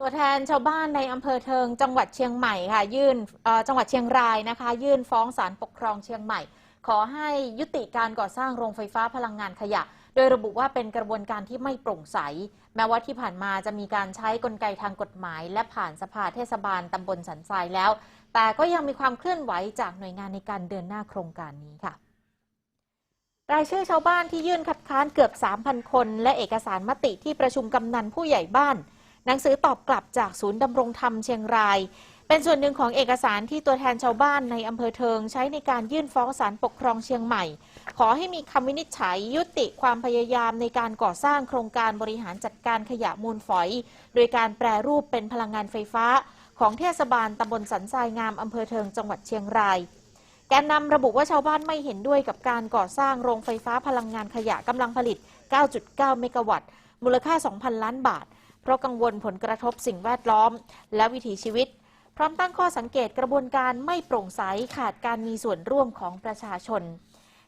ตัวแทนชาวบ้านในอำเภอเทิง จังหวัดเชียงใหม่ค่ะ ยื่นจังหวัดเชียงรายนะคะ ยื่นฟ้องศาลปกครองเชียงใหม่ ขอให้ยุติการก่อสร้างโรงไฟฟ้าพลังงานขยะ โดยระบุว่าเป็นกระบวนการที่ไม่โปร่งใส แม้ว่าที่ผ่านมาจะมีการใช้กลไกทางกฎหมาย และผ่านสภาเทศบาลตำบลสันทรายแล้ว แต่ก็ยังมีความเคลื่อนไหวจากหน่วยงานในการเดินหน้าโครงการนี้ค่ะรายชื่อชาวบ้านที่ยื่นคัดค้านเกือบ 3,000 คน และเอกสารมติที่ประชุมกำนันผู้ใหญ่บ้าน หนังสือตอบกลับจากศูนย์ดำรงธรรมเชียงราย เป็นส่วนหนึ่งของเอกสารที่ตัวแทนชาวบ้านในอำเภอเทิง ใช้ในการยื่นฟ้องศาลปกครองเชียงใหม่ ขอให้มีคำวินิจฉัยยุติความพยายามในการก่อสร้างโครงการบริหารจัดการขยะมูลฝอย โดยการแปรรูปเป็นพลังงานไฟฟ้า ของเทศบาลตำบลสันทรายงามอำเภอเทิงจังหวัดเชียงรายแกนนำระบุว่าชาวบ้านไม่เห็นด้วยกับการก่อสร้างโรงไฟฟ้าพลังงานขยะกำลังผลิต 9.9 เมกะวัตต์ มูลค่า 2,000 ล้านบาท เพราะกังวลผลกระทบสิ่งแวดล้อม และวิถีชีวิต พร้อมตั้งข้อสังเกตกระบวนการไม่โปร่งใสขาดการมีส่วนร่วมของประชาชน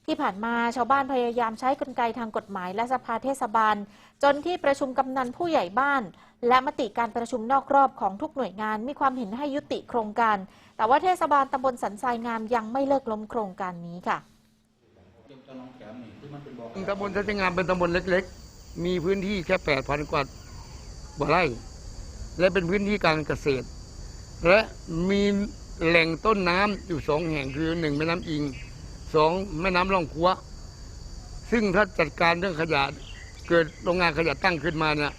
ที่ผ่านมาชาวบ้านพยายามใช้กลไกทางกฎหมายและสภาเทศบาล จนที่ประชุมกำนันผู้ใหญ่บ้าน และมติการประชุมนอกรอบของทุกหน่วยงานมีความเห็นให้ยุติโครงการ แต่ว่าเทศบาลตำบลสันทรายงามยังไม่เลิกล้มโครงการนี้ค่ะตำบลสันทัศงามเป็นตำบลเล็ก ๆ มีพื้นที่แค่แปดพันกว่า กว่าไร่ และเป็นพื้นที่การเกษตร และมีแหล่งต้นน้ำอยู่สองแห่งคือหนึ่งแม่น้ำอิงสองแม่น้ำล่องคัวซึ่งถ้าจัดการเรื่องขยะเกิดโรงงานขยะตั้งขึ้นมาเนี่ย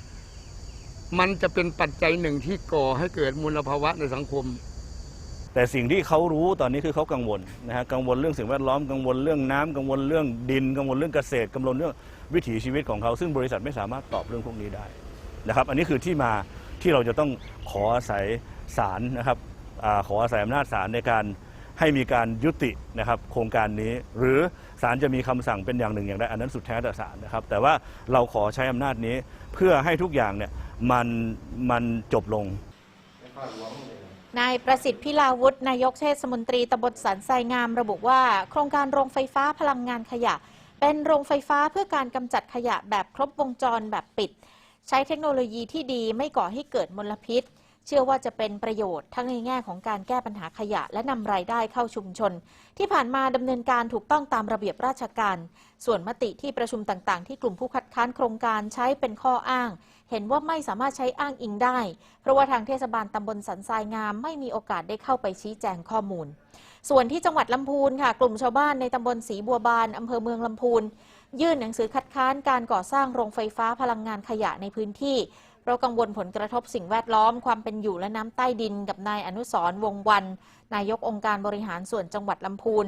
มันจะเป็นปัจจัยหนึ่งที่ก่อให้เกิดมลภาวะในสังคม แต่สิ่งที่เขารู้ตอนนี้คือเขากังวลนะฮะกังวลเรื่องสิ่งแวดล้อมกังวลเรื่องน้ำกังวลเรื่องดิน กังวลเรื่องเกษตรกังวลเรื่องวิถีชีวิตของเขาซึ่งบริษัทไม่สามารถตอบเรื่องพวกนี้ได้ นะครับ อันนี้คือที่มาที่เราจะต้องขออาศัยศาลนะครับอขออาศัยอำนาจศาลในการให้มีการยุตินะครับโครงการนี้ หรือศาลจะมีคำสั่งเป็นอย่างหนึ่งอย่างใดอันนั้นสุดแท้แต่ศาลนะครับ แต่ว่าเราขอใช้อำนาจนี้เพื่อให้ทุกอย่างเนี่ยมันมันจบลงนายประสิทธิ์พิลาวุฒินายกเทศมนตรีตำบลสันทรายงาม ระบุว่า โครงการโรงไฟฟ้าพลังงานขยะ เป็นโรงไฟฟ้าเพื่อการกำจัดขยะแบบครบวงจรแบบปิด ใช้เทคโนโลยีที่ดีไม่ก่อให้เกิดมลพิษ เชื่อว่าจะเป็นประโยชน์ทั้งในแง่ของการแก้ปัญหาขยะ และนำรายได้เข้าชุมชน ที่ผ่านมาดำเนินการถูกต้องตามระเบียบราชการ ส่วนมติที่ประชุมต่างๆ ที่กลุ่มผู้คัดค้านโครงการใช้เป็นข้ออ้าง เห็นว่าไม่สามารถใช้อ้างอิงได้ เพราะว่าทางเทศบาลตำบลสันทรายงาม ไม่มีโอกาสได้เข้าไปชี้แจงข้อมูล ส่วนที่จังหวัดลำพูนค่ะ กลุ่มชาวบ้านในตำบลศรีบัวบานอำเภอเมืองลำพูน ยื่นหนังสือคัดค้านการก่อสร้างโรงไฟฟ้าพลังงานขยะในพื้นที่ เพราะกังวลผลกระทบสิ่งแวดล้อมความเป็นอยู่และน้ำใต้ดิน กับนายอนุสร์วงวัน นายกองค์การบริหารส่วนจังหวัดลำพูน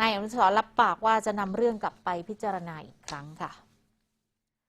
นายอนุสร์รับปากว่าจะนำเรื่องกลับไปพิจารณาอีกครั้งค่ะ